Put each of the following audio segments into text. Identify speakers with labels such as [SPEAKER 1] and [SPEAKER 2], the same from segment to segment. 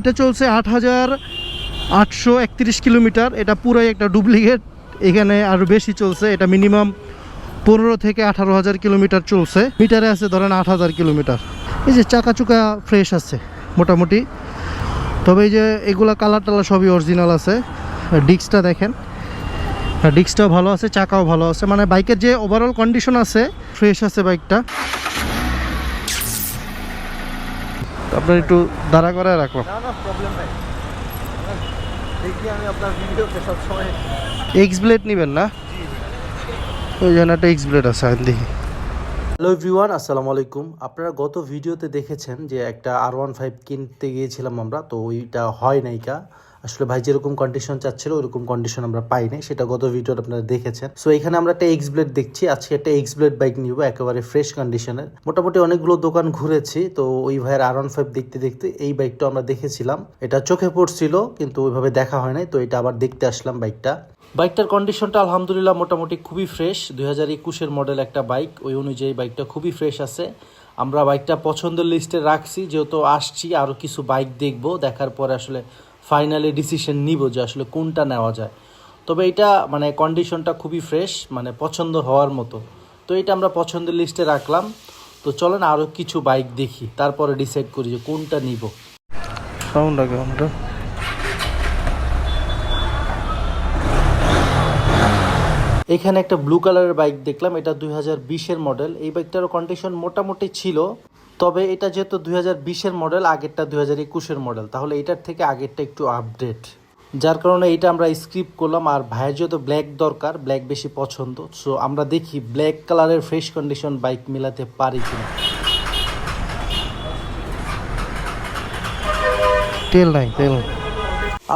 [SPEAKER 1] এটা চলছে আট হাজার আটশো একত্রিশ কিলোমিটার। এটা পুরোই একটা ডুপ্লিকেট। এখানে আরও বেশি চলছে। এটা মিনিমাম পনেরো থেকে আঠারো হাজার কিলোমিটার চলছে। মিটারে আছে ধরেন আট হাজার কিলোমিটার। এই যে চাকা চুকা ফ্রেশ আছে, মোটামুটি। তবে এই যে এগুলা কালার টালার সবই অরিজিনাল আছে। ডিস্কটা দেখেন। ডিস্কটাও ভালো আছে, চাকাও ভালো আছে। মানে বাইকের যে ওভারঅল কন্ডিশন আছে ফ্রেশ আছে বাইকটা আপনার একটু দাঁড়া করায় রাখো।
[SPEAKER 2] না না প্রবলেম নাই। দেখি আমি আপনার ভিডিওতে সবসময়
[SPEAKER 1] এক্স ব্লেড নেবেন না? ওই জন্য একটা এক্স ব্লেড আছে আমি দেখি
[SPEAKER 3] হ্যালো এভরিওয়ান আসসালামু আলাইকুম। আপনারা গত ভিডিওতে দেখেছেন যে একটা আর ওয়ান ফাইভ কিনতে গিয়েছিলাম আমরা তো ওইটা হয় নাইকা আসলে ভাই যেরকম কন্ডিশন চাচ্ছিল, ওরকম কন্ডিশন আমরা পাই নাই সেটা গত ভিডিওতে আপনারা দেখেছেন। সো এখানে আমরা একটা এক্স ব্লেড দেখছি। আজকে একটা এক্স ব্লেড বাইক নিব, একেবারে ফ্রেশ কন্ডিশনের মোটামুটি অনেকগুলো দোকান ঘুরেছি। তো, ওই ভাইয়ের আর ফাইভ দেখতে দেখতে এই বাইকটা আমরা দেখেছিলাম। এটা চোখে পড়ছিল, কিন্তু ওইভাবে দেখা হয় নাই। তো, এটা আবার দেখতে আসলাম বাইকটা বাইকটার কন্ডিশনটা আলহামদুলিল্লাহ মোটামুটি খুবই ফ্রেশ দুই হাজার একুশের মডেল একটা বাইক ওই অনুযায়ী বাইকটা খুবই ফ্রেশ আছে। আমরা বাইকটা পছন্দের লিস্টে রাখছি। যেহেতু আসছি আরও কিছু বাইক দেখব। দেখার পরে আসলে ফাইনালি ডিসিশন নিব যে আসলে কোনটা নেওয়া যায়। তবে এটা মানে কন্ডিশনটা খুবই ফ্রেশ মানে পছন্দ হওয়ার মতো। তো এটা আমরা পছন্দের লিস্টে রাখলাম। তো চলেন আরও কিছু বাইক দেখি তারপরে ডিসাইড করি যে কোনটা নিব।
[SPEAKER 1] সাউন্ড আগে আমরা
[SPEAKER 3] এখানে একটা ব্লু কালারের বাইক দেখলাম এটা দুই হাজার বিশের মডেল এই বাইকটারও কন্ডিশন মোটামুটি ছিল। তবে এটা যেহেতু দুই হাজার বিশের মডেল আগেরটা দুই হাজার একুশের মডেল তাহলে এটার থেকে আগেরটা একটু আপডেট যার কারণে এটা আমরা স্ক্রিপ করলাম, আর ভাইয়ের যেহেতু ব্ল্যাক দরকার ব্ল্যাক বেশি পছন্দ সো আমরা দেখি ব্ল্যাক কালারের ফ্রেশ কন্ডিশন বাইক মেলাতে পারি কিনা।
[SPEAKER 1] তেল নাই, তেল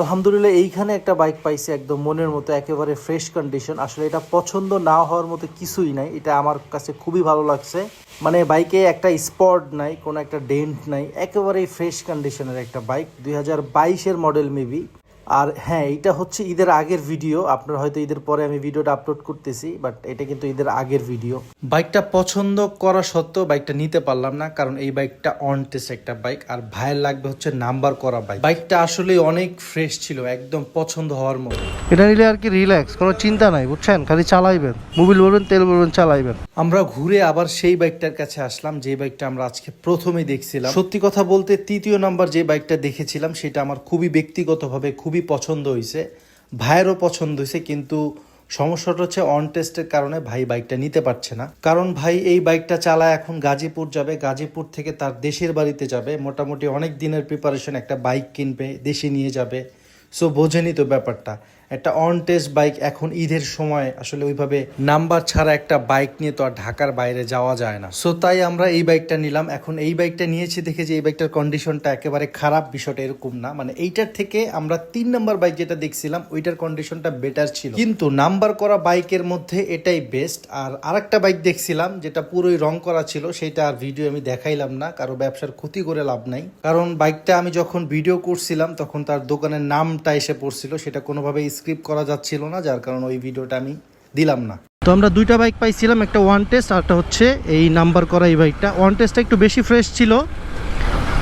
[SPEAKER 3] আলহামদুলিল্লাহ, এইখানে একটা বাইক পাইছি একদম মনের মতো, একেবারে ফ্রেশ কন্ডিশন আসলে এটা পছন্দ না হওয়ার মতো কিছুই নাই, এটা আমার কাছে খুবই ভালো লাগছে। মানে বাইকে একটা স্পট নাই, কোনো একটা ডেন্ট নাই, একেবারেই ফ্রেশ কন্ডিশনের একটা বাইক দুই হাজার বাইশের মডেল মেবি আর হ্যাঁ এটা হচ্ছে ঈদের আগের ভিডিও। আপনার হয়তো ঈদের পরে আমি ভিডিওটা আপলোড করতেছি বাট এটা কিন্তু ঈদের আগের ভিডিও। বাইকটা পছন্দ করা সত্ত্বেও বাইকটা নিতে পারলাম না কারণ এই বাইকটা অন টেস্ট একটা বাইক আর ভাইয়ের লাগবে হচ্ছে নাম্বার করা বাইক। বাইকটা আসলে অনেক ফ্রেশ ছিল একদম পছন্দ হওয়ার মতো।
[SPEAKER 1] এটা নিলে আর কি রিল্যাক্স কোনো চিন্তা নাই বুঝছেন? খালি চালাইবেন মোবিল বলবেন তেল বলবেন চালাইবেন।
[SPEAKER 3] আমরা ঘুরে আবার সেই বাইকটার কাছে আসলাম যে বাইকটা আমরা আজকে প্রথমে দেখছিলাম। সত্যি কথা বলতে তৃতীয় নাম্বার যে বাইকটা দেখেছিলাম সেটা আমার খুবই ব্যক্তিগতভাবে খুবই পছন্দ হয়েছে ভাইয়েরও পছন্দ হয়েছে কিন্তু সমস্যাটা হচ্ছে অন টেস্টের কারণে ভাই বাইকটা নিতে পারছে না। কারণ ভাই এই বাইকটা চালায় এখন গাজীপুর যাবে, গাজীপুর থেকে তার দেশের বাড়িতে যাবে, মোটামুটি অনেক দিনের প্রিপারেশন একটা বাইক কিনবে, দেশে নিয়ে যাবে। সো বোঝেনি তো ব্যাপারটা। একটা অন টেস্ট বাইক এখন ঈদের সময় আসলে ওইভাবে নাম্বার ছাড়া একটা বাইক নিয়ে তো আর ঢাকার বাইরে যাওয়া যায় না। সো তাই আমরা এই বাইকটা নিলাম। এখন এই বাইকটা নিয়েছি দেখে যে এই বাইকটার কন্ডিশনটা একেবারে খারাপ, বিষয়টা এরকম না। মানে এইটার থেকে আমরা তিন নাম্বার বাইক যেটা দেখছিলাম, ওইটার কন্ডিশনটা বেটার ছিল। কিন্তু নাম্বার করা বাইকের মধ্যে এটাই বেস্ট আর আরেকটা বাইক দেখছিলাম, যেটা পুরোই রং করা ছিল, সেটা আর ভিডিও আমি দেখাইলাম না। কারও ব্যবসার ক্ষতি করে লাভ নাই। কারণ বাইকটা আমি যখন ভিডিও করছিলাম, তখন তার দোকানের নামটা এসে পড়ছিল, সেটা কোনোভাবে স্ক্রিপ্ট করা যাচ্ছিল না, যার কারণে ওই ভিডিওটা আমি দিলাম না।
[SPEAKER 1] তো আমরা দুইটা বাইক পাইছিলাম, একটা ওয়ান টেস্ট আর একটা হচ্ছে এই নাম্বার করা এই বাইকটা। ওয়ান টেস্টটা একটু বেশি ফ্রেশ ছিল,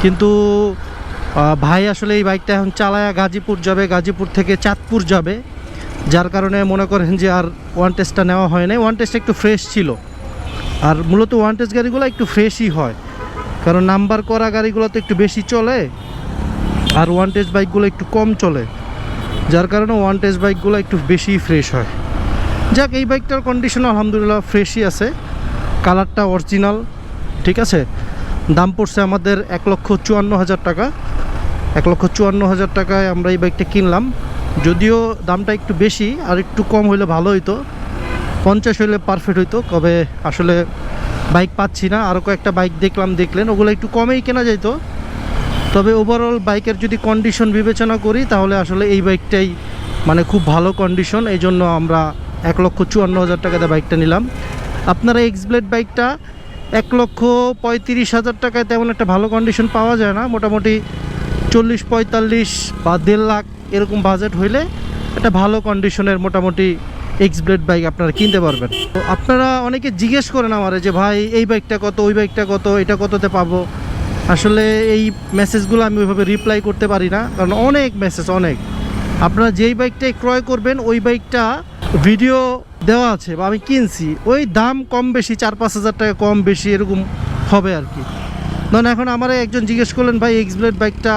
[SPEAKER 1] কিন্তু ভাই আসলে এই বাইকটা এখন চালায়া গাজীপুর যাবে, গাজীপুর থেকে চাঁদপুর যাবে, যার কারণে মনে করেন যে আর ওয়ান টেস্টটা নেওয়া হয় নাই। ওয়ান টেস্টটা একটু ফ্রেশ ছিল। আর মূলত ওয়ান টেস্ট গাড়িগুলো একটু ফ্রেশই হয়, কারণ নাম্বার করা গাড়িগুলো তো একটু বেশি চলে, আর ওয়ান টেস্ট বাইকগুলো একটু কম চলে। যার কারণে ওয়ান টেস্ট বাইকগুলো একটু বেশি ফ্রেশ হয়। যাক, এই বাইকটার কন্ডিশন আলহামদুলিল্লাহ ফ্রেশই আছে। কালারটা অরিজিনাল ঠিক আছে? দাম পড়ছে আমাদের এক লক্ষ চুয়ান্ন হাজার টাকা। এক লক্ষ চুয়ান্ন হাজার টাকায় আমরা এই বাইকটা কিনলাম। যদিও দামটা একটু বেশি, আর একটু কম হইলে ভালো হইতো। পঞ্চাশ হইলে পারফেক্ট হইতো, তবে আসলে বাইক পাচ্ছি না। আরও কয়েকটা বাইক দেখলাম, দেখলেন। ওগুলো একটু কমেই কেনা যাইতো। তবে ওভারঅল বাইকের যদি কন্ডিশন বিবেচনা করি, তাহলে আসলে এই বাইকটাই মানে খুব ভালো কন্ডিশন এই জন্য আমরা এক লক্ষ চুয়ান্ন হাজার টাকাতে বাইকটা নিলাম। আপনারা এক্স ব্লেড বাইকটা এক লক্ষ পঁয়ত্রিশ হাজার টাকায় তেমন একটা ভালো কন্ডিশন পাওয়া যায় না। মোটামুটি চল্লিশ পঁয়তাল্লিশ বা দেড় লাখ এরকম বাজেট হইলে একটা ভালো কন্ডিশনের মোটামুটি এক্স ব্লেড বাইক আপনারা কিনতে পারবেন। তো আপনারা অনেকে জিজ্ঞেস করেন আমারে যে, ভাই, এই বাইকটা কত, ওই বাইকটা কত, এটা কততে পাবো? আসলে এই মেসেজগুলো আমি ওইভাবে রিপ্লাই করতে পারি না, কারণ অনেক মেসেজ অনেক। আপনারা যেই বাইকটাই ক্রয় করবেন, ওই বাইকটা ভিডিও দেওয়া আছে বা আমি কিনছি, ওই দাম কম বেশি, চার পাঁচ হাজার টাকা কম বেশি এরকম হবে আর কি। ধরুন এখন আমার একজন জিজ্ঞেস করলেন, ভাই এক্স ব্লেড বাইকটা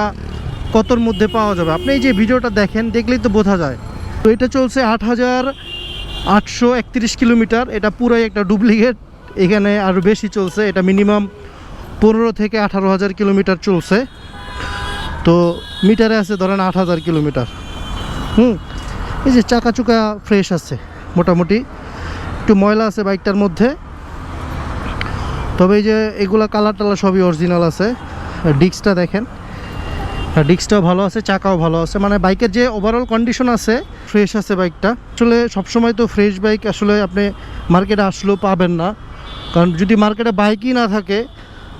[SPEAKER 1] কতর মধ্যে পাওয়া যাবে? আপনি এই যে ভিডিওটা দেখেন, দেখলেই তো বোঝা যায়। তো এটা চলছে আট হাজার আটশো একত্রিশ কিলোমিটার, এটা পুরোই একটা ডুপ্লিকেট এখানে আরও বেশি চলছে, এটা মিনিমাম পনেরো থেকে আঠারো হাজার কিলোমিটার চলছে। তো মিটারে আছে ধরেন আট হাজার কিলোমিটার। হুম, এই যে চাকা চুকা ফ্রেশ আছে, মোটামুটি। একটু ময়লা আছে বাইকটার মধ্যে। তবে এই যে এগুলা কালার টালার সবই অরিজিনাল আছে। ডিস্কটা দেখেন। ডিস্কটাও ভালো আছে, চাকাও ভালো আছে। মানে বাইকের যে ওভারঅল কন্ডিশন আছে ফ্রেশ আছে বাইকটা। আসলে সবসময় তো ফ্রেশ বাইক আসলে আপনি মার্কেটে আসলেও পাবেন না। কারণ যদি মার্কেটে বাইকই না থাকে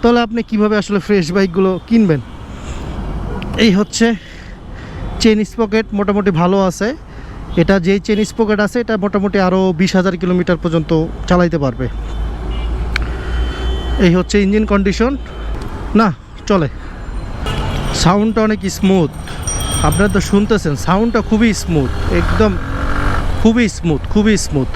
[SPEAKER 1] তাহলে আপনি কীভাবে আসলে ফ্রেশ বাইকগুলো কিনবেন? এই হচ্ছে চেন স্পকেট মোটামুটি ভালো আছে। এটা যেই চেন স্পকেট আছে, এটা মোটামুটি আরও বিশ হাজার কিলোমিটার পর্যন্ত চালাইতে পারবে। এই হচ্ছে ইঞ্জিন কন্ডিশন না, চলে। সাউন্ডটা অনেক স্মুথ আপনারা তো শুনতেছেন সাউন্ডটা খুবই স্মুথ একদম খুবই স্মুথ খুবই স্মুথ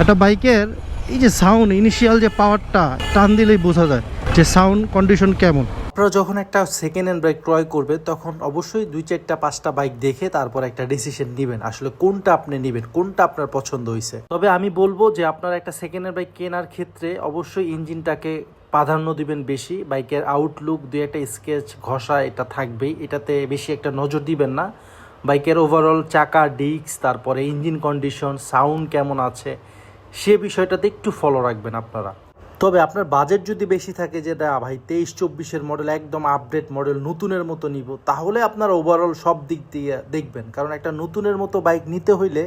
[SPEAKER 1] একটা বাইকের এই যে সাউন্ড ইনিশিয়াল যে পাওয়ারটা টান দিলেই বোঝা যায় যে সাউন্ড কন্ডিশন কেমন।
[SPEAKER 3] আপনারা যখন একটা সেকেন্ড হ্যান্ড বাইক ক্রয় করবেন, তখন অবশ্যই দুই চারটা, পাঁচটা বাইক দেখে তারপর একটা ডিসিশন নেবেন, আসলে কোনটা আপনি নেবেন, কোনটা আপনার পছন্দ হয়েছে তবে আমি বলব যে আপনার একটা সেকেন্ড হ্যান্ড বাইক কেনার ক্ষেত্রে অবশ্যই ইঞ্জিনটাকে প্রাধান্য দিবেন বেশি বাইকের আউটলুক দুই একটা স্কেচ ঘষা, এটা থাকবেই, এটাতে বেশি একটা নজর দিবেন না। বাইকের ওভারঅল চাকা ডিস্ক তারপরে ইঞ্জিন কন্ডিশন সাউন্ড কেমন আছে সে বিষয়টাতে একটু ফলো রাখবেন আপনারা। তবে আপনার বাজেট যদি বেশি থাকে যেটা ভাই তেইশ চব্বিশের মডেল একদম আপডেট মডেল নতুনের মতো নিব, তাহলে আপনার ওভারঅল সব দিক দিয়ে দেখবেন। কারণ একটা নতুনের মতো বাইক নিতে হইলে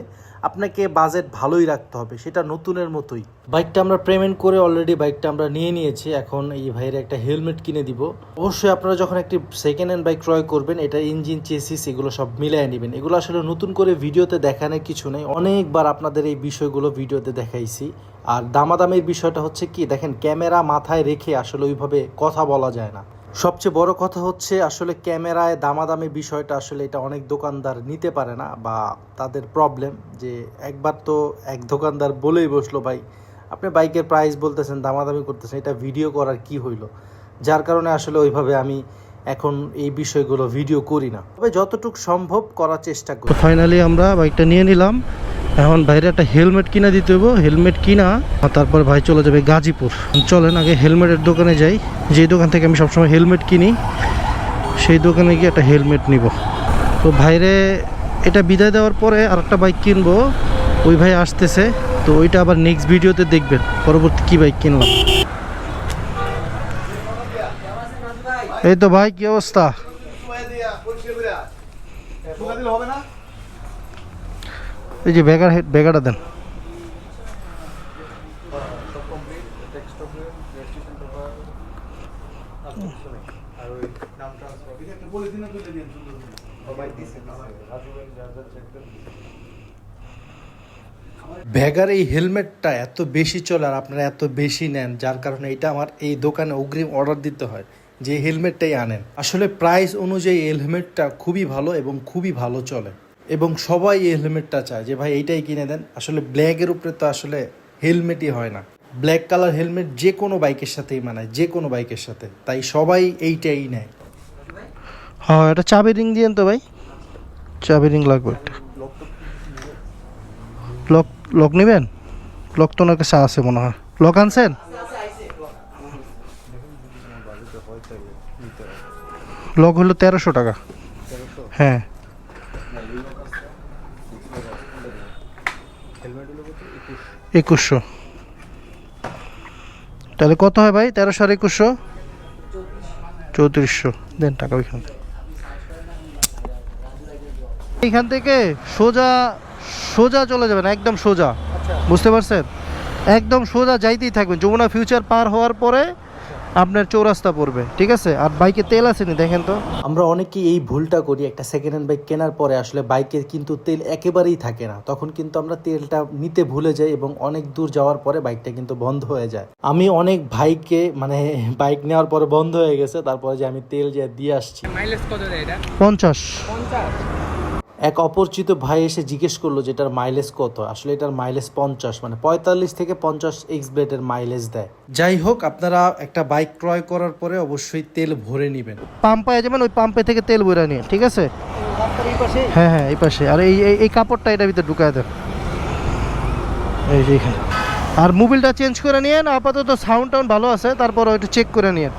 [SPEAKER 3] আপনাকে বাজেট ভালোই রাখতে হবে, সেটা নতুনের মতোই। বাইকটা আমরা পেমেন্ট করে অলরেডি বাইকটা আমরা নিয়ে নিয়েছি, এখন এই ভাইয়ের একটা হেলমেট কিনে দিব। অবশ্যই আপনারা যখন একটি সেকেন্ড হ্যান্ড বাইক ক্রয় করবেন, এটা ইঞ্জিন চেসিস এগুলো সব মিলিয়ে নেবেন। এগুলো আসলে নতুন করে ভিডিওতে দেখানোর কিছু নেই। অনেকবার আপনাদের এই বিষয়গুলো ভিডিওতে দেখাইছি। আর দামাদামের বিষয়টা হচ্ছে কি, দেখেন, ক্যামেরা মাথায় রেখে আসলে ওইভাবে কথা বলা যায় না। সবচেয়ে বড় কথা হচ্ছে আসলে ক্যামেরায় দামাদামি বিষয়টা আসলে এটা অনেক দোকানদার নিতে পারে না বা তাদের প্রবলেম যে একবার তো এক দোকানদার বলেই বসল, ভাই, আপনি বাইকের প্রাইস বলতেছেন, দামাদামি করতেছেন, এটা ভিডিও করার কি হইল? যার কারণে আসলে ওইভাবে আমি এখন এই বিষয়গুলো ভিডিও করি না। তবে যতটুকু সম্ভব করার চেষ্টা করি।
[SPEAKER 1] ফাইনালি আমরা বাইকটা নিয়ে নিলাম। এখন বাইরে একটা হেলমেট কিনা দিতে হইব, হেলমেট কিনা তারপর ভাই চলে যাবে গাজীপুর। চলেন আগে হেলমেটের দোকানে যাই, যেই দোকান থেকে আমি সবসময় হেলমেট কিনি, সেই দোকানে গিয়ে একটা হেলমেট নিব। তো ভাইরে এটা বিদায় দেওয়ার পরে আর একটা বাইক কিনবো, ওই ভাই আসতেছে, তো ওইটা আবার নেক্সট ভিডিওতে দেখবেন, পরবর্তী কি বাইক কিনলাম। এই তো ভাই, কি অবস্থা?
[SPEAKER 2] হবে না?
[SPEAKER 1] এই যে ব্যাগার হেড ব্যাগারটা দেন।
[SPEAKER 3] ভ্যাগার এই হেলমেটটা এত বেশি চলে আর আপনারা এত বেশি নেন, যার কারণে এটা আমার এই দোকানে অগ্রিম অর্ডার দিতে হয়, যে হেলমেটটাই আনেন। আসলে প্রাইস অনুযায়ী হেলমেটটা খুবই ভালো এবং খুবই ভালো চলে। এবং সবাই এই হেলমেটটা চায় যে, ভাই, এইটাই কিনে দেন। আসলে ব্ল্যাকের উপরে তো আসলে হেলমেটই হয় না। ব্ল্যাক কালার হেলমেট যে কোনো বাইকের সাথেই মানায়, যে কোনো বাইকের সাথে। তাই সবাই এইটাই নেয়।
[SPEAKER 1] হ্যাঁ এটা চাবি রিং দিয়েন তো ভাই। চাবি রিং লাগবে একটা। লক লক নেবেন? লক তো ওনার কাছে আছে মনে হয়। লক আনছেন? লক হলো তেরোশো টাকা। হ্যাঁ। একুশশো। তাহলে কত হয় ভাই? তেরোশো আর একুশশো? চৌত্রিশশো। দেন টাকা ওইখান থেকে। এইখান থেকে সোজা সোজা চলে যাবেন একদম সোজা। বুঝতে পারছেন? একদম সোজা যাইতেই থাকবেন। যমুনা ফিউচার পার হওয়ার পরে আপনার চৌরাস্তা পড়বে ঠিক আছে? আর বাইকে তেল আছে নি দেখেন তো।
[SPEAKER 3] আমরা অনেকেই এই ভুলটা করি একটা সেকেন্ড হ্যান্ড বাইক কেনার পরে আসলে বাইকে কিন্তু তেল একেবারেই থাকে না। তখন কিন্তু আমরা তেলটা নিতে ভুলে যাই এবং অনেক দূর যাওয়ার পরে বাইকটা কিন্তু বন্ধ হয়ে যায়। আমি অনেক ভাইকে মানে বাইক নেওয়ার পরে বন্ধ হয়ে গেছে তারপরে যে আমি তেল যে দিয়ে আসছি।
[SPEAKER 4] মাইলেজ কত দেয় এটা?
[SPEAKER 1] পঞ্চাশ।
[SPEAKER 4] পঞ্চাশ?
[SPEAKER 3] এক অপরিচিত ভাই এসে জিজ্ঞেস করল যে এটার মাইলেজ কত? আসলে এটার মাইলেজ পঞ্চাশ মানে পঁয়তাল্লিশ থেকে পঞ্চাশ এক্স ব্লেডের মাইলেজ দেয়। যাই হোক আপনারা একটা বাইক ক্রয় করার পরে অবশ্যই তেল ভরে নেবেন।
[SPEAKER 1] পাম্প যাবেন ওই পাম্পে থেকে তেল ভরে নিয়ে ঠিক আছে? হ্যাঁ হ্যাঁ এই পাশে। আর এই এই- এই কাপড়টা এটার ভিতরে ঢুকায় দেন। এই যে এখানে। আর মোবিলটা চেঞ্জ করে নিয়েন আপাতত সাউন্ড টাউন ভালো আছে তারপর ওইটা চেক করে নিয়েন।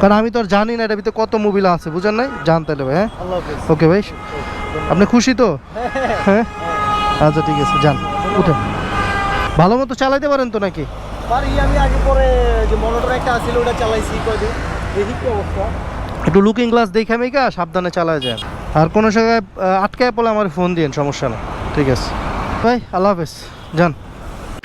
[SPEAKER 1] কারণ আমি তো আর জানি না এটার ভিতরে কত মোবিল আছে বুঝেন নাই? জানতে হবে হ্যাঁ? ওকে ভাই। আপনি খুশি তো? হ্যাঁ? আচ্ছা ঠিক আছে যান উঠে ভালো মতো চালাইতে পারেন তো নাকি?
[SPEAKER 2] পারি আমি আগে পরে যে মনোটর একটা আছিল ওটা চালাইছি কয়দিন। দেখি কি অবস্থা।
[SPEAKER 1] একটু লুকিং গ্লাস দেখে মেকা সাবধানে চালায় যান। আর কোনো জায়গায় আটকায় পড়লে আমার ফোন দিন সমস্যা নেই। ঠিক আছে। ভাই আল্লাহ হাফেজ। যান।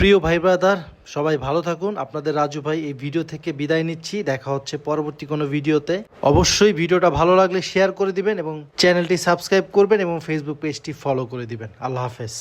[SPEAKER 3] প্রিয় ভাই ব্রাদার, সবাই ভালো থাকুন। আপনাদের রাজু ভাই এই ভিডিও থেকে বিদায় নিচ্ছি। দেখা হচ্ছে পরবর্তী কোনো ভিডিওতে। অবশ্যই ভিডিওটা ভালো লাগলে শেয়ার করে দিবেন এবং চ্যানেলটি সাবস্ক্রাইব করবেন এবং ফেসবুক পেজটি ফলো করে দিবেন। আল্লাহ হাফেজ।